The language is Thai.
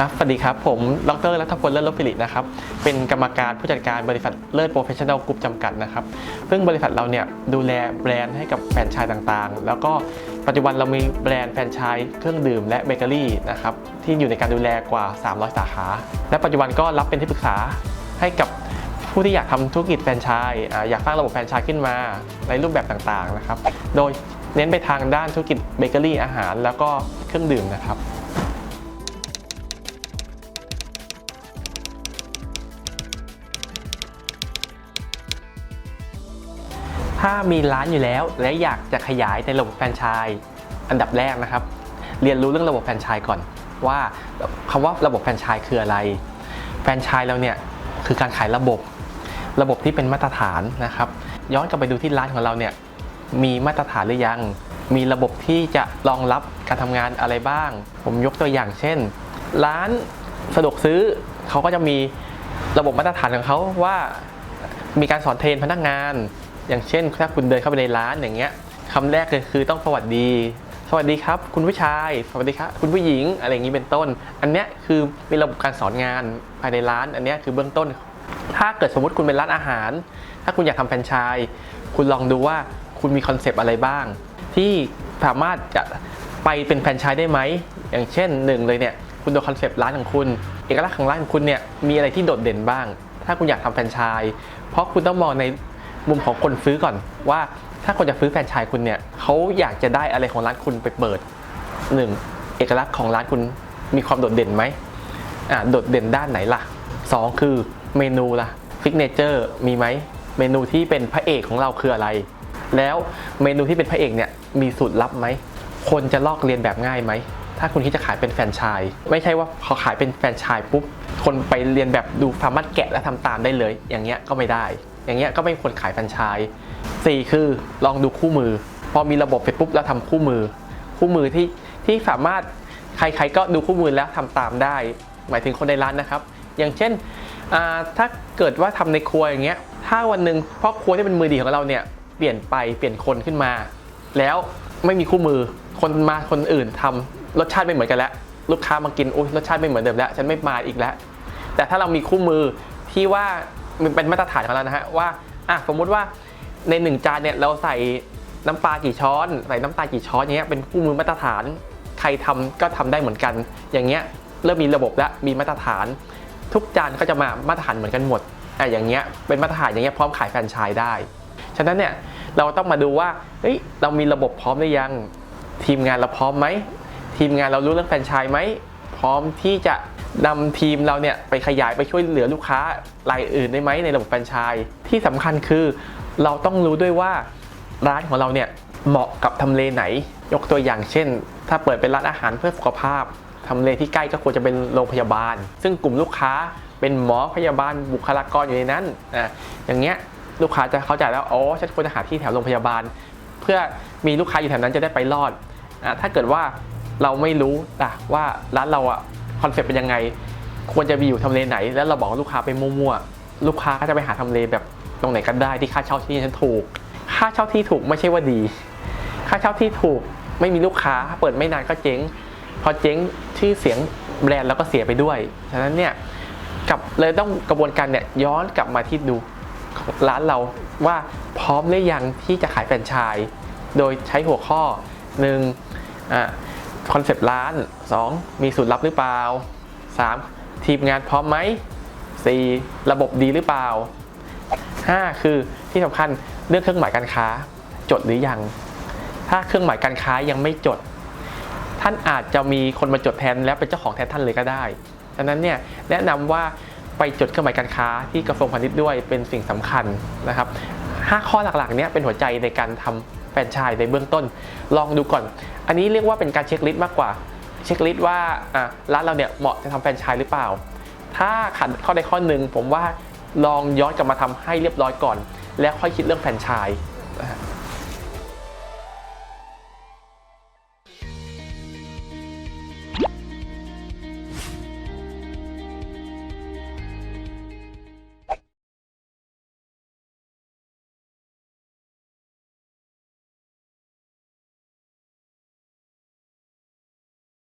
ครับสวัสดีครับ ผมดรรัฐพลเลิศลบฟิรินะครับ เป็นกรรมการผู้จัดการบริษัทเลิศโปรเฟชชั่นแนลกรุ๊ปจำกัดนะครับ ซึ่งบริษัทเราเนี่ยดูแลแบรนด์ให้กับแฟรนไชส์ต่างๆ แล้วก็ปัจจุบันเรามีแบรนด์แฟรนไชส์เครื่องดื่มและเบเกอรี่นะครับ ที่อยู่ในการดูแลกว่า 300 สาขา และปัจจุบันก็รับเป็นที่ปรึกษาให้กับผู้ที่อยากทำธุรกิจแฟรนไชส์อยากสร้างระบบแฟรนไชส์ขึ้นมาในรูปแบบต่างๆนะครับ โดยเน้นไปทางด้านธุรกิจเบเกอรี่อาหาร แล้วก็เครื่องดื่มนะครับ ถ้ามีร้านอยู่แล้วและอยากจะขยายในระบบแฟรนไชส์อันดับแรกนะครับ เรียนรู้เรื่องระบบแฟรนไชส์ก่อน ว่าคำว่าระบบแฟรนไชส์คืออะไร แฟรนไชส์เราเนี่ยคือการขายระบบ ระบบที่เป็นมาตรฐานนะครับ ย้อนกลับไปดูที่ร้านของเราเนี่ยมีมาตรฐานหรือยัง มีระบบที่จะรองรับการทำงานอะไรบ้าง ผมยกตัวอย่างเช่น ร้านสะดวกซื้อเขาก็จะมีระบบมาตรฐานของเขาว่ามีการสอนเทรนพนักงาน อย่างเช่นถ้าคุณเดินเข้าไปในร้านอย่างเงี้ยคำแรกเลยคือต้องสวัสดี สวัสดีครับ คุณผู้ชาย สวัสดีครับ คุณผู้หญิงอะไรอย่างนี้เป็นต้น อันเนี้ยคือมีระบบการสอนงานภายในร้าน อันเนี้ยคือเบื้องต้น ถ้าเกิดสมมติคุณเป็นร้านอาหาร ถ้าคุณอยากทำแฟรนไชส์คุณลองดูว่าคุณมีคอนเซปต์อะไรบ้าง ที่สามารถจะไปเป็นแฟรนไชส์ได้ไหม อย่างเช่นหนึ่งเลยเนี่ยคุณดูคอนเซปต์ร้านของคุณ เอกลักษณ์ของร้านของคุณเนี่ยมีอะไรที่โดดเด่นบ้าง ถ้าคุณอยากทำแฟรนไชส์เพราะคุณต้องมองใน มุมของคนซื้อก่อนว่าถ้าคนจะซื้อแฟรนไชส์คุณเนี่ยเขาอยากจะได้อะไรของร้านคุณไปเปิดหนึ่งเอกลักษณ์ของร้านคุณมีความโดดเด่นไหมอ่าโดดเด่นด้านไหนล่ะสองคือเมนูล่ะฟิกเนเจอร์มีไหมเมนูที่เป็นพระเอกของเราคืออะไร แล้วเมนูที่เป็นพระเอกเนี่ยมีสูตรลับไหม คนจะลอกเรียนแบบง่ายไหม ถ้าคุณคิดจะขายเป็นแฟรนไชส์ไม่ใช่ว่าพอขายเป็นแฟรนไชส์ปุ๊บ คนไปเรียนแบบดูสามารถแกะและทำตามได้เลย อย่างเงี้ยก็ไม่ได้ อย่างเงี้ยก็ไม่ควรขายแฟรนไชส์สี่คือลองดูคู่มือ พอมีระบบเสร็จปุ๊บแล้วทำคู่มือ คู่มือที่ที่สามารถใครๆก็ดูคู่มือแล้วทำตามได้ หมายถึงคนในร้านนะครับ อย่างเช่นถ้าเกิดว่าทำในครัวอย่างเงี้ยถ้าวันหนึ่งพ่อครัวที่เป็นมือดีของเราเนี่ยเปลี่ยนไปเปลี่ยนคนขึ้นมา แล้วไม่มีคู่มือคนมาคนอื่นทำรสชาติไม่เหมือนกันแล้ว ลูกค้ามากินโอ้ยรสชาติไม่เหมือนเดิมแล้ว ฉันไม่มาอีกแล้ว แต่ถ้าเรามีคู่มือที่ว่า มันเป็นมาตรฐานของเรานะฮะว่าอะสมมุติว่าในหนึ่งจานเนี่ยเราใส่น้ำปลากี่ช้อน ใส่น้ำตาลกี่ช้อนเงี้ยเป็นคู่มือมาตรฐาน ใครทำก็ทำได้เหมือนกัน อย่างเงี้ยเริ่มมีระบบแล้วมีมาตรฐาน ทุกจานก็จะมามาตรฐานเหมือนกันหมดอะอย่างเงี้ยเป็นมาตรฐานอย่างเงี้ยพร้อมขายแฟรนไชส์ได้ฉะนั้นเนี่ยเราต้องมาดูว่าเฮ้ยเรามีระบบพร้อมหรือยัง ทีมงานเราพร้อมไหมทีมงานเรารู้เรื่องแฟรนไชส์ไหมพร้อมที่จะ นำทีมเราเนี่ยไปขยายไปช่วยเหลือลูกค้ารายอื่นได้ไหมในระบบแฟรนไชส์ที่สำคัญคือเราต้องรู้ด้วยว่าร้านของเราเนี่ยเหมาะกับทำเลไหน ยกตัวอย่างเช่น ถ้าเปิดเป็นร้านอาหารเพื่อสุขภาพทำเลที่ใกล้ก็ควรจะเป็นโรงพยาบาล ซึ่งกลุ่มลูกค้าเป็นหมอพยาบาลบุคลากรอยู่ในนั้นอะอย่างเงี้ยลูกค้าจะเข้าใจแล้วอ๋อฉันควรจะหาที่แถวโรงพยาบาล เพื่อมีลูกค้าอยู่แถวนั้นจะได้ไปรอดอะถ้าเกิดว่าเราไม่รู้ล่ะว่าร้านเราอะ อนเซ็ปต์เป็นยังไง ควรจะมีอยู่ทำเลไหน แล้วเราบอกลูกค้าไปมั่วๆ ลูกค้าก็จะไปหาทำเลแบบตรงไหนก็ได้ที่ค่าเช่าที่ฉันถูก ค่าเช่าที่ถูกไม่ใช่ว่าดี ค่าเช่าที่ถูกไม่มีลูกค้าเปิดไม่นานก็เจ๊ง พอเจ๊งชื่อเสียงแบรนด์แล้วก็เสียไปด้วย ฉะนั้นเนี่ยกับเลยต้องกระบวนการเนี่ยย้อนกลับมาที่ดูของร้านเราว่าพร้อมหรือยังที่จะขายแฟรนไชส์โดยใช้หัวข้อ 1. อะ คอนเซปต์ร้าน 2. มีสูตรลับหรือเปล่า 3. ทีมงานพร้อมไหม 4. ระบบดีหรือเปล่า 5. คือที่สำคัญเรื่องเครื่องหมายการค้า จดหรือยัง ถ้าเครื่องหมายการค้ายังไม่จด ท่านอาจจะมีคนมาจดแทนแล้วเป็นเจ้าของแทนท่านเลยก็ได้ดังนั้นเนี่ยแนะนำว่าไปจดเครื่องหมายการค้าที่กระทรวงพาณิชย์ด้วยเป็นสิ่งสำคัญนะครับห้าข้อหลักๆเนี้ยเป็นหัวใจในการทำ ฟรนไชส์ในเบื้องต้น ลองดูก่อน อันนี้เรียกว่าเป็นการเช็คลิสต์มากกว่า เช็คลิสต์ว่าร้านเราเนี่ยเหมาะจะทำแฟรนไชส์หรือเปล่า ถ้าขัดข้อใดข้อหนึ่งผมว่าลองย้อนกลับมาทำให้เรียบร้อยก่อน แล้วค่อยคิดเรื่องแฟรนไชส์